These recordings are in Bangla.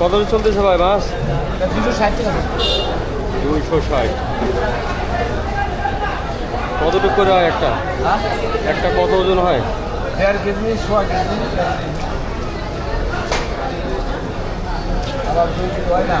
কত চলতেছে ভাই মাছ? দুশো ষাট দুইশো ষাট। কতটুকু করে হয় একটা? একটা কত ওজন হয়? দেড় কেজি সোয়া কেজি আবার দুই হয় না।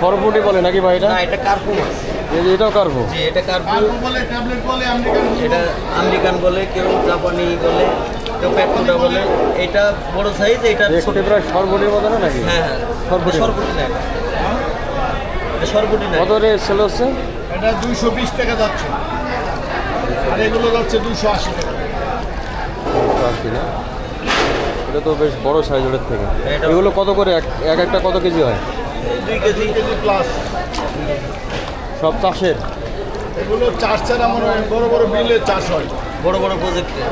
সরপুটি বলে নাকি ভাই এটা? না এটা কার্পু মাছ। এই যে এটাও কারবো জি এটা কার্পু। এটা আমেরিকান বলে কেউ জাপানি বলে কেউ প্যাকুন্ডা বলে। এটা বড় সাইজ এটা ছোট। প্রায় সরপুটির মতো না নাকি? হ্যাঁ হ্যাঁ। সরপুটি। সরপুটি না এটা। সরপুটি না। কত রে সেল হচ্ছে? এটা দুইশো বিশ টাকা যাচ্ছে। আর এগুলো যাচ্ছে দুইশো আশি টাকা। না? এটা তো বেশ বড় সাইজ ওটার থেকে। এগুলো কত করে? এক এক একটা কত কেজি হয়? দুই কেজি। কেজি প্লাস সব চাষের? এগুলো চাষ ছাড়া মনে হয় বড় বড় বিলে চাষ হয়। বড় বড় প্রজেক্টে